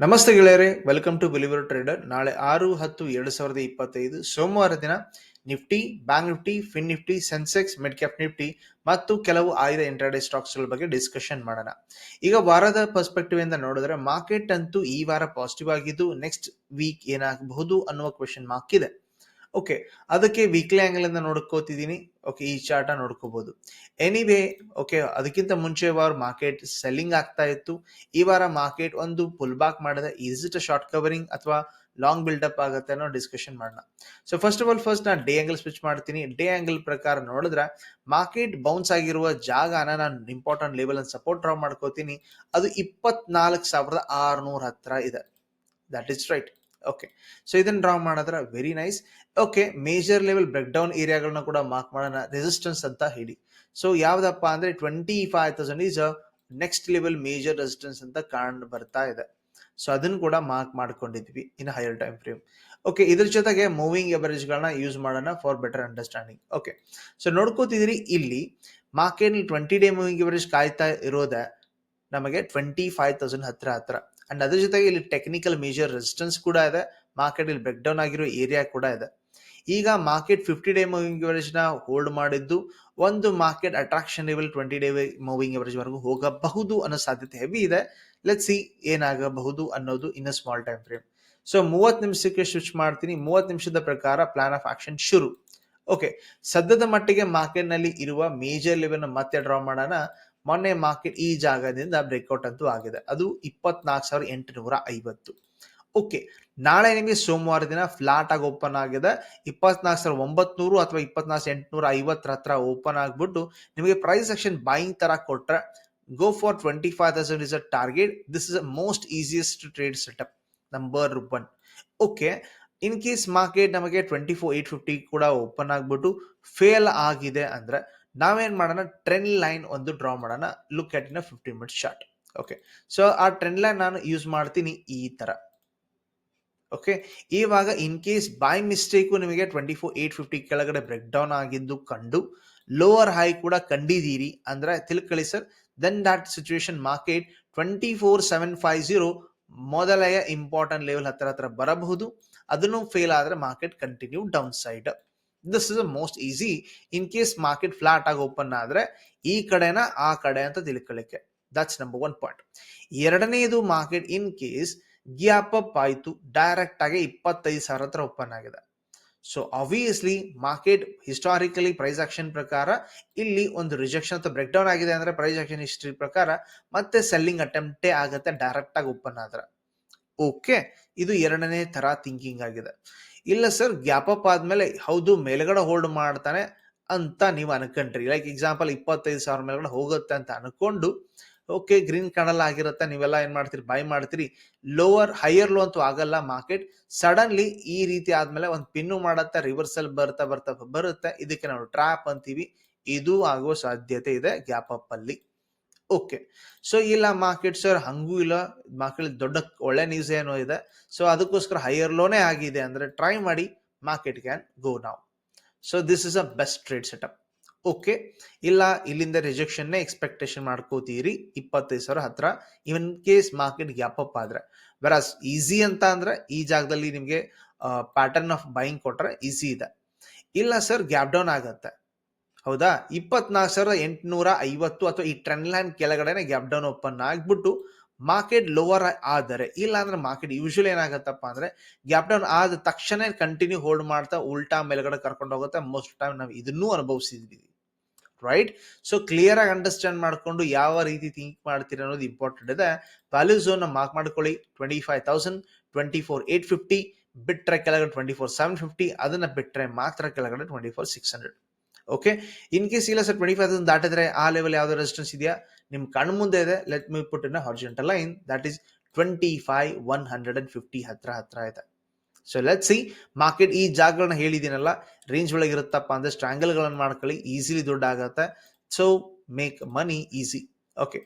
ನಮಸ್ತೆ ಗೆಳೆಯರೆ welcome to believer trader ನಾಳೆ ಆರು, ಹತ್ತು, ಎರಡು ಸಾವಿರದ ಇಪ್ಪತ್ತೈದು, ಸೋಮವಾರ ದಿನ Nifty bank Nifty fin Nifty Sensex mid cap Nifty ಮತ್ತು ಕೆಲವು ಆಯ್ದ ಸ್ಟಾಕ್ಸ್ಗಳ ಬಗ್ಗೆ ಡಿಸ್ಕಷನ್ ಮಾಡೋಣ. ಈಗ ವಾರದ ಪರ್ಸ್ಪೆಕ್ಟಿವ್ ಇಂದ ನೋಡಿದ್ರೆ ಮಾರ್ಕೆಟ್ ಅಂತೂ ಈ ವಾರ ಪಾಸಿಟಿವ್ ಆಗಿದ್ದು ನೆಕ್ಸ್ಟ್ ವೀಕ್ ಏನಾಗಬಹುದು ಅನ್ನುವ ಕ್ವೆಶನ್ ಮಾರ್ಕ್ ಇದೆ. ಓಕೆ ಅದಕ್ಕೆ ವೀಕ್ಲಿ ಆ್ಯಂಗಲ್ ಇಂದ ನೋಡ್ಕೋತಿದ್ದೀನಿ ಓಕೆ ಈ ಚಾರ್ಟ್ ನೋಡ್ಕೋಬಹುದು ಎನಿವೇ ಓಕೆ ಅದಕ್ಕಿಂತ ಮುಂಚೆ ವಾರ ಮಾರ್ಕೆಟ್ ಸೆಲ್ಲಿಂಗ್ ಆಗ್ತಾ ಇತ್ತು. ಈ ವಾರ ಮಾರ್ಕೆಟ್ ಒಂದು ಪುಲ್ ಬ್ಯಾಕ್ ಮಾಡಿದೆ ಈಸ್ ಇಟ್ ಶಾರ್ಟ್ ಕವರಿಂಗ್ ಅಥವಾ ಲಾಂಗ್ ಬಿಲ್ಡಪ್ ಆಗುತ್ತೆ ಅನ್ನೋ ಡಿಸ್ಕಷನ್ ಮಾಡೋಣ so first of all first ನಾನು ಡೇ ಆಂಗಲ್ ಸ್ವಿಚ್ ಮಾಡ್ತೀನಿ. ಡೇ ಆಂಗಲ್ ಪ್ರಕಾರ ನೋಡಿದ್ರೆ ಮಾರ್ಕೆಟ್ ಬೌನ್ಸ್ ಆಗಿರುವ ಜಾಗನ ನಾನು ಇಂಪಾರ್ಟೆಂಟ್ ಲೆವೆಲ್ ಅನ್ನು ಸಪೋರ್ಟ್ ಡ್ರಾ ಮಾಡ್ಕೋತೀನಿ. ಅದು ಇಪ್ಪತ್ನಾಲ್ಕು ಸಾವಿರದ ಆರುನೂರ ಹತ್ರ ಇದೆ. That is right okay so ಇದನ್ನ ಡ್ರಾ ಮಾಡಿದ್ರೆ very nice okay major level break down ಏರಿಯಾಗಳನ್ನ ಕೂಡ ಮಾರ್ಕ್ ಮಾಡೋಣ. ರೆಸಿಸ್ಟೆನ್ಸ್ ಅಂತ ಹೇಳಿ. ಸೊ ಯಾವ್ದಪ್ಪ ಅಂದ್ರೆ twenty five thousand is next level major resistance ಅಂತ ಕಾಣ್ ಬರ್ತಾ ಇದೆ. ಸೊ ಅದನ್ನು ಕೂಡ ಮಾರ್ಕ್ ಮಾಡ್ಕೊಂಡಿದ್ವಿ in higher time frame okay ಇದ್ರ ಜೊತೆಗೆ ಮೂವಿಂಗ್ ಗಳನ್ನ ಯೂಸ್ ಮಾಡೋಣ for better understanding okay so ನೋಡ್ಕೋತಿದ್ರಿ ಇಲ್ಲಿ market twenty day moving average ಕಾಯ್ತಾ ಇರೋದೇ? ನಮಗೆ ಟ್ವೆಂಟಿ ಫೈವ್ ತೌಸಂಡ್ ಹತ್ರ ಹತ್ರ. ಅಂಡ್ ಅದ್ರ ಜೊತೆಗೆ ಇಲ್ಲಿ ಟೆಕ್ನಿಕಲ್ ಮೇಜರ್ ರೆಸಿಸ್ಟೆನ್ಸ್ ಕೂಡ ಇದೆ. ಮಾರ್ಕೆಟ್ ಇಲ್ಲಿ ಬ್ರೇಕ್ ಡೌನ್ ಆಗಿರೋ ಏರಿಯಾ ಕೂಡ ಇದೆ. ಈಗ ಮಾರ್ಕೆಟ್ ಫಿಫ್ಟಿ ಡೇ ಮೂವಿಂಗ್ ಎವರೇಜ್ನ ಹೋಲ್ಡ್ ಮಾಡಿದ್ದು, ಒಂದು market attraction level twenty day moving average ವರೆಗೂ ಹೋಗಬಹುದು ಅನ್ನೋ ಸಾಧ್ಯತೆ ಹೆವಿ ಇದೆ. ಲೆಟ್ ಸಿ ಏನಾಗಬಹುದು ಅನ್ನೋದು in small time frame so ಮೂವತ್ತು ನಿಮಿಷಕ್ಕೆ ಸ್ವಿಚ್ ಮಾಡ್ತೀನಿ. ಮೂವತ್ತು ನಿಮಿಷದ ಪ್ರಕಾರ ಪ್ಲಾನ್ ಆಫ್ ಆಕ್ಷನ್ ಶುರು. ಓಕೆ ಸದ್ಯದ ಮಟ್ಟಿಗೆ ಮಾರ್ಕೆಟ್ನಲ್ಲಿ ಇರುವ ಮೇಜರ್ ಲೆವೆಲ್ ಮತ್ತೆ ಡ್ರಾ ಮಾಡೋಣ. ಮೊನ್ನೆ ಮಾರ್ಕೆಟ್ ಈ ಜಾಗದಿಂದ ಬ್ರೇಕ್ಔಟ್ ಅಂತೂ ಆಗಿದೆ. ಅದು ಇಪ್ಪತ್ನಾಲ್ಕು ಸಾವಿರದ ಎಂಟುನೂರ ಐವತ್ತು. ಓಕೆ ನಾಳೆ ನಿಮಗೆ ಸೋಮವಾರ ದಿನ ಫ್ಲಾಟ್ ಆಗಿ ಓಪನ್ ಆಗಿದೆ. ಇಪ್ಪತ್ನಾಲ್ಕು ಸಾವಿರದ ಒಂಬತ್ನೂರು ಅಥವಾ ಇಪ್ಪತ್ನಾಲ್ಕು ಎಂಟುನೂರ ಐವತ್ತರ ಹತ್ರ ಓಪನ್ ಆಗಿಬಿಟ್ಟು ನಿಮಗೆ ಪ್ರೈಸ್ ಸೆಕ್ಷನ್ ಬಾಯಿಂಗ್ ತರ ಕೊಟ್ಟರೆ go for twenty five thousand is a target this is a most easiest trade setup number one okay in case market ನಮಗೆ ಟ್ವೆಂಟಿ ಫೋರ್ ಏಟ್ ಫಿಫ್ಟಿ ಕೂಡ ಓಪನ್ ಆಗಿಬಿಟ್ಟು ಫೇಲ್ ಆಗಿದೆ ಅಂದ್ರೆ ನಾವೇನ್ ಮಾಡೋಣ? ಟ್ರೆಂಡ್ ಲೈನ್ ಒಂದು ಡ್ರಾ ಮಾಡೋಣ. Look at in fifteen minutes short okay so ಆ ಟ್ರೆಂಡ್ ಲೈನ್ ನಾನು ಯೂಸ್ ಮಾಡ್ತೀನಿ ಈ ತರ. ಓಕೆ ಇವಾಗ ಇನ್ ಕೇಸ್ ಬೈ ಮಿಸ್ಟೇಕು ನಿಮಗೆ ಟ್ವೆಂಟಿ ಫೋರ್ ಏಟ್ ಫಿಫ್ಟಿ ಕೆಳಗಡೆ ಬ್ರೇಕ್ ಡೌನ್ ಆಗಿದ್ದು ಕಂಡು ಲೋವರ್ ಹೈ ಕೂಡ ಕಂಡಿದ್ದೀರಿ ಅಂದ್ರೆ ತಿಳ್ಕೊಳ್ಳಿ sir then that situation market twenty four seven five zero ಮೊದಲೆಯ important level ಹತ್ರ ಹತ್ರ ಬರಬಹುದು. ಅದನ್ನು ಫೇಲ್ ಆದ್ರೆ market continue down side this is most easy in case market flat ಆಗಿ ಓಪನ್ ಆದ್ರೆ ಈ ಕಡೆನ ಆ ಕಡೆ ಅಂತ ತಿಳ್ಕೊಳ್ಳಿಕ್ಕೆ ದಟ್ಸ್ ನಂಬರ್ ಒನ್ ಪಾಯಿಂಟ್ ಎರಡನೇದು market in case gap up ಆಯ್ತು ಡೈರೆಕ್ಟ್ ಆಗಿ ಇಪ್ಪತ್ತೈದು ಸಾವಿರ ಹತ್ರ ಓಪನ್ ಆಗಿದೆ. So obviously market historically price action ಪ್ರಕಾರ ಇಲ್ಲಿ ಒಂದು ರಿಜೆಕ್ಷನ್ ಅಥವಾ ಬ್ರೇಕ್ ಡೌನ್ ಆಗಿದೆ ಅಂದ್ರೆ ಪ್ರೈಸ್ ಆಕ್ಷನ್ ಹಿಸ್ಟ್ರಿ ಪ್ರಕಾರ ಮತ್ತೆ ಸೆಲ್ಲಿಂಗ್ ಅಟೆಂಪ್ಟೇ ಆಗುತ್ತೆ ಡೈರೆಕ್ಟ್ ಆಗಿ ಓಪನ್ ಆದ್ರೆ. ಓಕೆ ಇದು ಎರಡನೇ ತರ ಥಿಂಕಿಂಗ್ ಆಗಿದೆ. ಇಲ್ಲ ಸರ್, ಗ್ಯಾಪ್ ಅಪ್ ಆದ್ಮೇಲೆ ಹೌದು, ಮೇಲ್ಗಡೆ ಹೋಲ್ಡ್ ಮಾಡ್ತಾನೆ ಅಂತ ನೀವು ಅನ್ಕೊಂಡ್ರಿ. ಲೈಕ್ ಎಕ್ಸಾಂಪಲ್ ಇಪ್ಪತ್ತೈದು ಸಾವಿರ ಮೇಲ್ಗಡೆ ಹೋಗುತ್ತೆ ಅಂತ ಅನ್ಕೊಂಡು ಓಕೆ ಗ್ರೀನ್ ಕಣಲ್ ಆಗಿರುತ್ತೆ, ನೀವೆಲ್ಲ ಏನ್ ಮಾಡ್ತೀರಿ? ಬೈ ಮಾಡ್ತೀರಿ. ಲೋವರ್ ಹೈಯರ್ ಲೋ ಅಂತೂ ಆಗಲ್ಲ ಮಾರ್ಕೆಟ್ ಸಡನ್ಲಿ ಈ ರೀತಿ ಆದ್ಮೇಲೆ ಒಂದು ಪಿನ್ನು ಮಾಡತ್ತೆ ರಿವರ್ಸಲ್ ಬರ್ತಾ ಬರ್ತಾ ಬರುತ್ತೆ. ಇದಕ್ಕೆ ನಾವು ಟ್ರಾಪ್ ಅಂತೀವಿ. ಇದು ಆಗುವ ಸಾಧ್ಯತೆ ಇದೆ ಗ್ಯಾಪ್ ಅಪ್ ಅಲ್ಲಿ. ಓಕೆ ಸೊ ಇಲ್ಲ ಮಾರ್ಕೆಟ್ ಸರ್ ಹಂಗೂ ಇಲ್ಲ. ಮಾರ್ಕೆಟ್ ದೊಡ್ಡ ಒಳ್ಳೆ ನ್ಯೂಸ್ ಏನೋ ಇದೆ. ಸೊ ಅದಕ್ಕೋಸ್ಕರ ಹೈಯರ್ ಲೋನೇ ಆಗಿದೆ ಅಂದ್ರೆ ಟ್ರೈ ಮಾಡಿ ಮಾರ್ಕೆಟ್ ಕ್ಯಾನ್ ಗೋ ನಾವು so this is a best trade setup okay ಇಲ್ಲ, ಇಲ್ಲಿಂದ ರಿಜೆಕ್ಷನ್ ಎಕ್ಸ್ಪೆಕ್ಟೇಷನ್ ಮಾಡ್ಕೋತೀರಿ. ಇಪ್ಪತ್ತೈದು ಸಾವಿರ ಹತ್ರ even case market gap up ಆದ್ರೆ. ವೆರಾಸ್ ಈಸಿ ಅಂತ ಅಂದ್ರೆ ಈ ಜಾಗದಲ್ಲಿ ನಿಮಗೆ ಪ್ಯಾಟರ್ನ್ ಆಫ್ ಬೈಯಿಂಗ್ ಕೊಟ್ರೆ ಈಸಿ ಇದೆ. ಇಲ್ಲ ಸರ್ ಗ್ಯಾಪ್ ಡೌನ್ ಆಗತ್ತೆ. ಹೌದಾ? ಇಪ್ಪತ್ನಾಲ್ಕು ಸಾವಿರದ ಎಂಟುನೂರ ಐವತ್ತು ಅಥವಾ ಈ ಟ್ರೆಂಡ್ ಲೈನ್ ಕೆಳಗಡೆನೆ ಗ್ಯಾಪ್ ಡೌನ್ ಓಪನ್ ಆಗ್ಬಿಟ್ಟು ಮಾರ್ಕೆಟ್ ಲೋವರ್ ಆದರೆ ಇಲ್ಲ ಅಂದ್ರೆ ಮಾರ್ಕೆಟ್ ಯೂಶಲಿ ಏನಾಗತ್ತಪ್ಪ ಅಂದ್ರೆ ಗ್ಯಾಪ್ ಡೌನ್ ಆದ ತಕ್ಷಣ ಕಂಟಿನ್ಯೂ ಹೋಲ್ಡ್ ಮಾಡ್ತಾ ಉಲ್ಟಾ ಮೇಲ್ಗಡೆ ಕರ್ಕೊಂಡು ಹೋಗುತ್ತೆ. ಮೋಸ್ಟ್ ಟೈಮ್ ನಾವು ಇದನ್ನೂ ಅನುಭವಿಸಿದ್ವಿ. ರೈಟ್ ಸೊ ಕ್ಲಿಯರ್ ಆಗಿ ಅಂಡರ್ಸ್ಟ್ಯಾಂಡ್ ಮಾಡ್ಕೊಂಡು ಯಾವ ರೀತಿ ಥಿಂಕ್ ಮಾಡ್ತೀರಿ ಅನ್ನೋದು ಇಂಪಾರ್ಟೆಂಟ್ ಇದೆ. ವ್ಯಾಲ್ಯೂ ಝೋನ್ ಮಾರ್ಕ್ ಮಾಡ್ಕೊಳ್ಳಿ. Twenty five thousand twenty four eight fifty ಬಿಟ್ರೆ ಕೆಳಗಡೆ ಟ್ವೆಂಟಿ ಫೋರ್ ಸೆವೆನ್ ಫಿಫ್ಟಿ ಅದನ್ನ ಬಿಟ್ರೆ ಮಾತ್ರ ಕೆಳಗಡೆ twenty four six hundred okay in case ಇಲ್ಲ ಸರ್ ಟ್ವೆಂಟಿ ಫೈವ್ ತೌಸಂಡ್ ದಾಟಿದ್ರೆ ಆ ಲೆವೆಲ್ ಯಾವ್ದಾದ್ರು ರೆಸಿಸ್ಟೆನ್ಸ್ ಇದೆಯಾ? ನಿಮ್ ಕಣ್ ಮುಂದೆ ಇದೆ. Let me put in horizontal line that is twenty five one hundred and fifty ಹತ್ರ ಹತ್ರ ಇದೆ. ಸೊ ಲೆಟ್ ಸಿ ಮಾರ್ಕೆಟ್ ಈ ಜಾಗಗಳನ್ನ ಹೇಳಿದ್ದೀನಲ್ಲ ರೇಂಜ್ ಒಳಗೆ ಇರುತ್ತಪ್ಪ ಅಂದ್ರೆ ಸ್ಟ್ರಾಂಗಲ್ಗಳನ್ನು ಮಾಡ್ಕೊಳ್ಳಿ. ಈಸಿಲಿ ದುಡ್ಡು ಆಗತ್ತೆ. So make money easy okay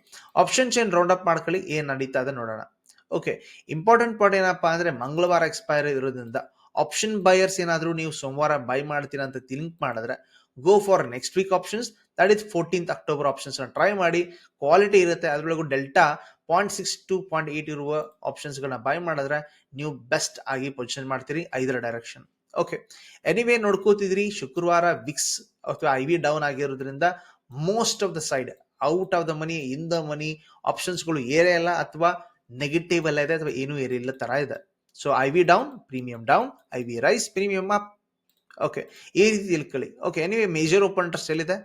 option chain round up ಮಾಡ್ಕೊಳ್ಳಿ. ಏನ್ ನಡೀತಾ ಇದೆ ನೋಡೋಣ. ಓಕೆ ಇಂಪಾರ್ಟೆಂಟ್ ಪಾರ್ಟ್ ಏನಪ್ಪಾ ಅಂದ್ರೆ ಮಂಗಳವಾರ ಎಕ್ಸ್ಪೈರ್ ಇರೋದ್ರಿಂದ ಆಪ್ಷನ್ ಬೈಯರ್ಸ್ ಏನಾದರೂ ನೀವು ಸೋಮವಾರ ಬೈ ಮಾಡ್ತೀರಾ ಅಂತ ತಿಂಕ್ ಮಾಡಿದ್ರೆ go for next week options that is fourteen October options try ಮಾಡಿ. ಕ್ವಾಲಿಟಿ ಇರುತ್ತೆ. ಅದರೊಳಗೂ delta point six two point eight ಇರುವ ಆಪ್ಷನ್ಸ್ಗಳನ್ನ ಬೈ ಮಾಡಿದ್ರೆ ನೀವು ಬೆಸ್ಟ್ ಆಗಿ ಪೊಸಿಷನ್ ಮಾಡ್ತೀರಿ ಐದರ ಡೈರೆಕ್ಷನ್ ಓಕೆ ಎನಿವೇ ನೋಡ್ಕೋತಿದ್ರಿ. ಶುಕ್ರವಾರ ವಿಕ್ಸ್ ಅಥವಾ ಐ ವಿ ಡೌನ್ ಆಗಿರೋದ್ರಿಂದ most of the side out of the money in the money ಆಪ್ಷನ್ಸ್ಗಳು ಏರೇ ಇಲ್ಲ ಅಥವಾ ನೆಗೆಟಿವ್ ಎಲ್ಲ ಇದೆ ಅಥವಾ ಏನೂ ಏರಿಲ್ಲ ತರ ಇದೆ. So I V down premium down I V rise premium up okay ಈ ರೀತಿ ತಿಳ್ಕೊಳ್ಳಿ okay anyway major open interest ಎಲ್ಲಿದೆ?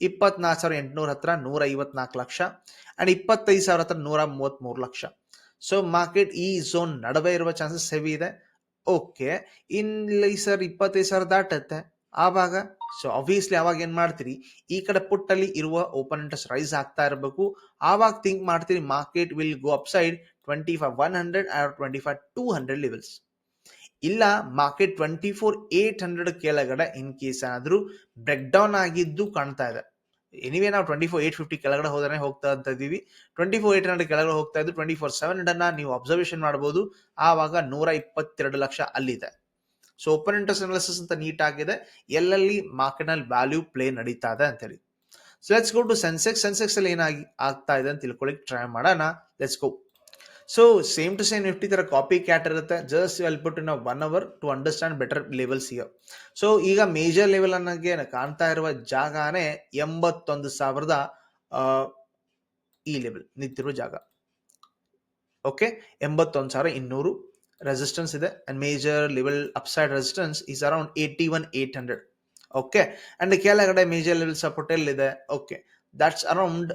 ಇಪ್ಪತ್ನಾಲ್ಕು ಸಾವಿರ ಎಂಟುನೂರ ಹತ್ರ ನೂರ ಐವತ್ನಾಲ್ಕು ಲಕ್ಷ ಅಂಡ್ ಇಪ್ಪತ್ತೈದು ಸಾವಿರ ಹತ್ರ ನೂರ ಮೂವತ್ತ್ಮೂರು ಲಕ್ಷ. ಸೊ ಮಾರ್ಕೆಟ್ ಈ ಝೋನ್ ನಡುವೆ ಇರುವ ಚಾನ್ಸಸ್ ಹೆವಿ ಇದೆ. ಓಕೆ ಇಲ್ಲಿ ಸರ್ ಇಪ್ಪತ್ತೈದು ಸಾವಿರ ದಾಟತ್ತೆ. ಆವಾಗ ಸೊ ಆಬ್ವಿಯಸ್ಲಿ ಅವಾಗ ಏನ್ ಮಾಡ್ತೀರಿ? ಈ ಕಡೆ ಪುಟ್ಟಲ್ಲಿ ಇರುವ ಓಪನ್ ಇಂಟ್ರೆಸ್ಟ್ ರೈಸ್ ಆಗ್ತಾ ಇರಬೇಕು. ಆವಾಗ ಥಿಂಕ್ ಮಾಡ್ತೀರಿ market will go up side twenty five one hundred or twenty five two hundred levels ಇಲ್ಲ market twenty four eight hundred ಕೆಳಗಡೆ ಇನ್ ಕೇಸ್ ಏನಾದರೂ ಬ್ರೇಕ್ ಡೌನ್ ಆಗಿದ್ದು ಕಾಣ್ತಾ ಇದೆ. ಎನಿವೇ ನಾವು ಟ್ವೆಂಟಿ ಫೋರ್ ಏಟ್ ಫಿಫ್ಟಿ ಕೆಳಗಡೆ ಹೋದ್ರೆ ಹೋಗ್ತಾ ಅಂತ ಇದೀವಿ ಟ್ವೆಂಟಿ ಫೋರ್ ಏಟ್ ಹಂಡ್ರೆಡ್ ಕೆಳಗಡೆ ಹೋಗ್ತಾ ಇದ್ದು ಟ್ವೆಂಟಿ ಫೋರ್ ಸೆವೆನ್ ಹಂಡ್ರೆಡ್ ನೀವು ಅಬ್ಸರ್ವೇಷನ್ ಮಾಡಬಹುದು ಆವಾಗ ನೂರ ಇಪ್ಪತ್ತೆರಡು ಲಕ್ಷ ಅಲ್ಲಿದೆ. ಸೊ ಓಪನ್ ಇಂಟ್ರೆಸ್ಟ್ ಅನಾಲಿಸಿಸ್ ಅಂತ ನೀಟ್ ಆಗಿದೆ. ಎಲ್ಲೆಲ್ಲಿ ಮಾರ್ಕೆಟ್ನಲ್ಲಿ ವ್ಯಾಲ್ಯೂ ಪ್ಲೇ ನಡೀತಾ ಇದೆ ಅಂತೇಳಿ so let's go to Sensex Sensex ಅಲ್ಲಿ ಏನಾಗಿ ಆಗ್ತಾ ಇದೆ ಅಂತ ತಿಳ್ಕೊಳ್ಳಿಕ್ ಟ್ರೈ ಮಾಡೋಣ. Let's go so same to same Nifty ತರ ಕಾಪಿ ಕ್ಯಾಟ್ ಇರುತ್ತೆ. ಜಸ್ಟ್ ಎಲ್ಬಿಟ್ ನಾವು one hour to understand better levels here so ಈಗ ಮೇಜರ್ ಲೆವೆಲ್ ಅನ್ನೋಕ್ಕೆ ಕಾಣ್ತಾ ಇರುವ ಜಾಗನೇ ಎಂಬತ್ತೊಂದು ಸಾವಿರದ ಈ ಲೆವೆಲ್ ನಿಂತಿರುವ ಜಾಗ. ಓಕೆ ಎಂಬತ್ತೊಂದು ಸಾವಿರ ಇನ್ನೂರು ರೆಸಿಸ್ಟೆನ್ಸ್ ಇದೆ. And major level upside resistance is around eighty one eight hundred okay and ಕೆಳಗಡೆ ಮೇಜರ್ ಲೆವೆಲ್ ಸಪೋರ್ಟ್ ಎಲ್ಲಿದೆ? Okay that's around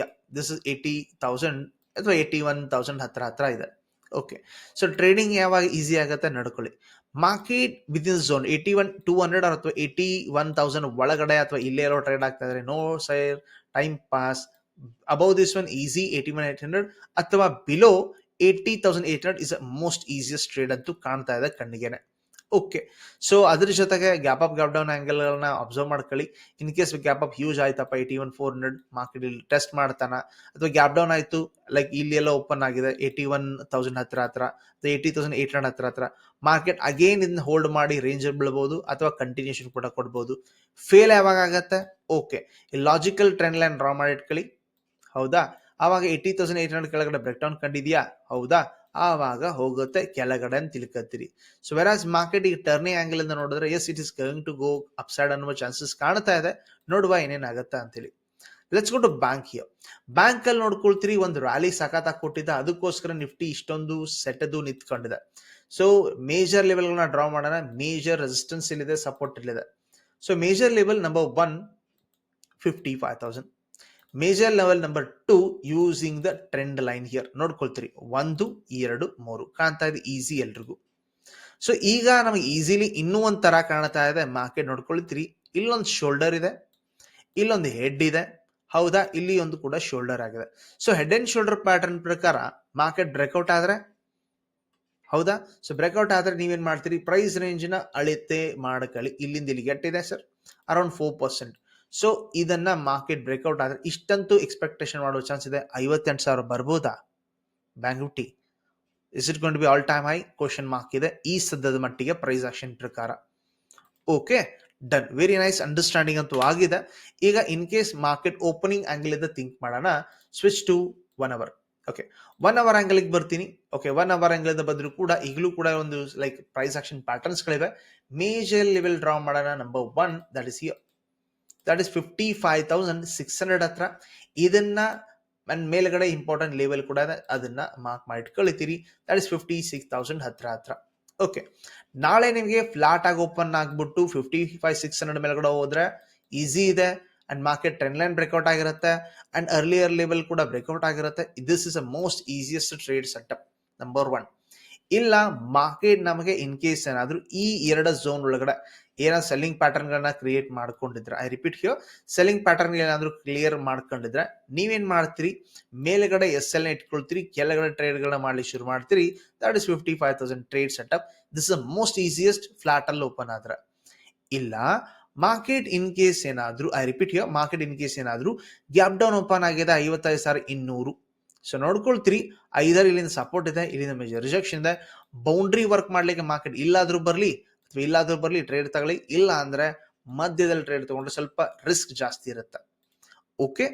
yeah this is eighty thousand ಅಥವಾ ಏಯ್ಟಿ ಒನ್ ತೌಸಂಡ್ ಹತ್ರ ಹತ್ರ ಇದೆ. ಓಕೆ ಸೊ ಟ್ರೇಡಿಂಗ್ ಯಾವಾಗ easy ಆಗುತ್ತೆ ನಡ್ಕೊಳ್ಳಿ. Market within zone eighty one two hundred ಅಥವಾ eighty one thousand ಒಳಗಡೆ ಅಥವಾ ಇಲ್ಲೇ ಇರೋ ಟ್ರೇಡ್ ಆಗ್ತಾ ಇದ್ರೆ no sir time pass above this one easy eighty one eight hundred ಅಥವಾ below eighty thousand eight hundred is most easiest trade ಅಂತೂ ಕಾಣ್ತಾ ಇದೆ ಕಣ್ಣಿಗೆನೆ. ಓಕೆ ಸೊ ಅದ್ರ ಜೊತೆಗೆ ಗ್ಯಾಪ್ ಅಪ್ ಗ್ಯಾಪ್ ಡೌನ್ ಆಂಗಲ್ಗಳನ್ನ ಅಬ್ಸರ್ವ್ ಮಾಡ್ಕೊಳ್ಳಿ. In case gap up huge ಆಯ್ತಪ್ಪ eighty one four hundred market ಇಲ್ಲಿ ಟೆಸ್ಟ್ ಮಾಡ್ತಾನ. ಅಥವಾ ಗ್ಯಾಪ್ ಡೌನ್ ಆಯ್ತು ಲೈಕ್ ಇಲ್ಲಿ ಎಲ್ಲ ಓಪನ್ ಆಗಿದೆ ಏಯ್ಟಿ ಒನ್ ತೌಸಂಡ್ ಹತ್ರ ಹತ್ರ, ಅಥವಾ ಏಯ್ಟಿ ತೌಸಂಡ್ ಏಟ್ ಹಂಡ್ರೆಡ್ ಹತ್ರ ಹತ್ರ ಮಾರ್ಕೆಟ್ ಅಗೇನ್ ಇದನ್ನ ಹೋಲ್ಡ್ ಮಾಡಿ ರೇಂಜ್ ಬೀಳ್ಬೋದು, ಅಥವಾ ಕಂಟಿನ್ಯೂಷನ್ ಕೂಡ ಕೊಡ್ಬೋದು. ಫೇಲ್ ಯಾವಾಗ ಆಗತ್ತೆ? Okay logical trend line draw ಮಾಡಿ ಇಟ್ಕೊಳ್ಳಿ. ಹೌದಾ? ಆವಾಗ ಏಯ್ಟಿ ತೌಸಂಡ್ ಏಟ್ ಹಂಡ್ರೆಡ್ ಕೆಳಗಡೆ ಬ್ರೇಕ್ ಡೌನ್ ಕಂಡಿದ್ಯಾ? ಹೌದಾ? ಆವಾಗ ಹೋಗುತ್ತೆ ಕೆಳಗಡೆ ಅಂತ ತಿಳ್ಕೊತೀರಿ ಸೊ ವೆರಾಸ್ ಮಾರ್ಕೆಟ್ ಈಗ ಟರ್ನಿಂಗ್ ಆಂಗಲ್ ಇಂದ ನೋಡಿದ್ರೆ as it is going to go upside ಅನ್ನುವ ಚಾನ್ಸಸ್ ಕಾಣ್ತಾ ಇದೆ. ನೋಡುವ ಏನೇನಾಗತ್ತೆ ಅಂತೇಳಿ. Let's go to bank here bank ಅಲ್ಲಿ ನೋಡ್ಕೊಳ್ತೀರಿ, ಒಂದು ರ್ಯಾಲಿ ಸಖತ್ತಾಗಿ ಕೊಟ್ಟಿದ್ದ. ಅದಕ್ಕೋಸ್ಕರ ನಿಫ್ಟಿ ಇಷ್ಟೊಂದು ಸೆಟದು ನಿಂತ್ಕೊಂಡಿದೆ. ಸೊ ಮೇಜರ್ ಲೆವೆಲ್ಗಳನ್ನ ಡ್ರಾ ಮಾಡೋಣ. ಮೇಜರ್ ರೆಸಿಸ್ಟೆನ್ಸ್ ಇಲ್ಲಿದೆ ಸಪೋರ್ಟ್ ಇಲ್ಲಿದೆ. So major level number one fifty five thousand major level number two using the trend line here ನೋಡ್ಕೊಳ್ತೀರಿ. ಒಂದು, ಎರಡು, ಮೂರು. ಕಾಣ್ತಾ ಇದೆ ಈಸಿ ಎಲ್ರಿಗೂ. ಸೊ ಈಗ ನಮಗೆ ಈಸಿಲಿ ಇನ್ನೂ ಒಂದ್ ತರ ಕಾಣ್ತಾ ಇದೆ. ಮಾರ್ಕೆಟ್ ನೋಡ್ಕೊಳ್ತೀರಿ. ಇಲ್ಲೊಂದು ಶೋಲ್ಡರ್ ಇದೆ. ಇಲ್ಲೊಂದು ಹೆಡ್ ಇದೆ. ಹೌದಾ? ಇಲ್ಲಿ ಒಂದು ಕೂಡ ಶೋಲ್ಡರ್ ಆಗಿದೆ. So head and shoulder pattern ಪ್ರಕಾರ ಮಾರ್ಕೆಟ್ ಬ್ರೇಕ್ಔಟ್ ಆದ್ರೆ? ಹೌದಾ? ಸೊ ಬ್ರೇಕ್ಔಟ್ ಆದ್ರೆ ನೀವೇನ್ ಮಾಡ್ತೀರಿ? ಪ್ರೈಸ್ ರೇಂಜ್ನ ಅಳತೆ ಮಾಡಕೊಳ್ಳಿ. ಇಲ್ಲಿಂದ ಇಲ್ಲಿ ಗೆಟ್ಟಿದೆ sir around four percent so ಇದನ್ನ ಮಾರ್ಕೆಟ್ ಬ್ರೇಕ್ಔಟ್ ಆದ್ರೆ ಇಷ್ಟಂತೂ ಎಕ್ಸ್ಪೆಕ್ಟೇಷನ್ ಮಾಡುವ ಚಾನ್ಸ್ ಇದೆ. ಐವತ್ತೆಂಟು ಸಾವಿರ ಬರ್ಬೋದಾ? Bank Nifty is it gonna be all time high question mark ಇದೆ. ಈ ಸದ್ಯದ ಮಟ್ಟಿಗೆ ಪ್ರೈಸ್ ಆಕ್ಷನ್ ಪ್ರಕಾರ. Okay done very nice understanding ಅಂತೂ ಆಗಿದೆ. ಈಗ in case market opening angle ಇಂದ ಥಿಂಕ್ ಮಾಡೋಣ. Switch to one hour okay one hour ಆಂಗಲ್ಗೆ ಬರ್ತೀನಿ. ಓಕೆ ಒನ್ ಅವರ್ ಆಂಗಲ್ ಇಂದ ಬಂದರೂ ಕೂಡ ಈಗಲೂ ಕೂಡ ಒಂದು ಲೈಕ್ ಪ್ರೈಸ್ ಆಕ್ಷನ್ ಪ್ಯಾಟರ್ನ್ಸ್ ಗಳಿವೆ. ಮೇಜರ್ ಲೆವೆಲ್ ಡ್ರಾ ಮಾಡೋಣ number one that is here that is fifty five thousand six hundred ಹತ್ರ. ಇದನ್ನ ನನ್ನ ಮೇಲ್ಗಡೆ ಇಂಪಾರ್ಟೆಂಟ್ ಲೆವೆಲ್ ಕೂಡ ಇದೆ. ಅದನ್ನ ಮಾರ್ಕ್ ಮಾಡಿ ಇಟ್ಕೊಳ್ತೀರಿ that is fifty six thousand ಹತ್ರ ಹತ್ರ. ಓಕೆ ನಾಳೆ ನಿಮಗೆ ಫ್ಲಾಟ್ ಆಗಿ ಓಪನ್ ಆಗ್ಬಿಟ್ಟು ಫಿಫ್ಟಿ ಫೈವ್ ಸಿಕ್ಸ್ ಹಂಡ್ರೆಡ್ ಮೇಲ್ಗಡೆ ಹೋದ್ರೆ ಈಸಿ ಇದೆ. And market trend line breakout ಆಗಿರುತ್ತೆ. ಅಂಡ್ ಅರ್ಲಿಯರ್ ಲೆವೆಲ್ ಕೂಡ ಬ್ರೇಕ್ಔಟ್ ಆಗಿರುತ್ತೆ. This is a most easiest trade setup number one ಇಲ್ಲ ಮಾರ್ಕೆಟ್ ನಮಗೆ ಇನ್ ಕೇಸ್ ಏನಾದ್ರು ಈ ಎರಡು ಝೋನ್ ಒಳಗಡೆ ಏನೋ ಸೆಲ್ಲಿಂಗ್ ಪ್ಯಾಟರ್ನ್ ಗಳನ್ನ ಕ್ರಿಯೇಟ್ ಮಾಡ್ಕೊಂಡಿದ್ರೆ I repeat here selling pattern ಏನಾದ್ರು ಕ್ಲಿಯರ್ ಮಾಡ್ಕೊಂಡಿದ್ರೆ, ನೀವೇನ್ ಮಾಡ್ತೀರಿ? ಮೇಲ್ಗಡೆ ಎಸ್ ಎಲ್ ಇಟ್ಕೊಳ್ತೀರಿ, ಕೆಳಗಡೆ ಟ್ರೇಡ್ ಗಳನ್ನ ಮಾಡ್ಲಿಕ್ಕೆ ಶುರು ಮಾಡ್ತೀರಿ that is fifty five thousand trade setup this is most easiest flat ಅಲ್ಲಿ ಓಪನ್ ಆದ್ರೆ. ಇಲ್ಲ ಮಾರ್ಕೆಟ್ ಇನ್ ಕೇಸ್ ಏನಾದ್ರು I repeat here market in case ಏನಾದ್ರು ಗ್ಯಾಪ್ ಡೌನ್ ಓಪನ್ ಆಗಿದೆ, ಐವತ್ತೈದು ಸಾವಿರ ಇನ್ನೂರು. ಸೊ ನೋಡ್ಕೊಳ್ತೀರಿ. ಐದರ್ ಇಲ್ಲಿಂದ ಸಪೋರ್ಟ್ ಇದೆ, ಇಲ್ಲಿಂದ ಮೇಜರ್ ರಿಜೆಕ್ಷನ್ ಇದೆ. ಬೌಂಡ್ರಿ ವರ್ಕ್ ಮಾಡ್ಲಿಕ್ಕೆ ಮಾರ್ಕೆಟ್ ಇಲ್ಲಾದ್ರೂ ಬರಲಿ, ಅಥವಾ ಇಲ್ಲಾದ್ರೂ ಬರಲಿ ಟ್ರೇಡ್ ತಗೊಳ್ಳಿ. ಇಲ್ಲ ಅಂದ್ರೆ ಮಧ್ಯದಲ್ಲಿ ಟ್ರೇಡ್ ತಗೊಂಡ್ರೆ ಸ್ವಲ್ಪ ರಿಸ್ಕ್ ಜಾಸ್ತಿ ಇರುತ್ತೆ. ಓಕೆ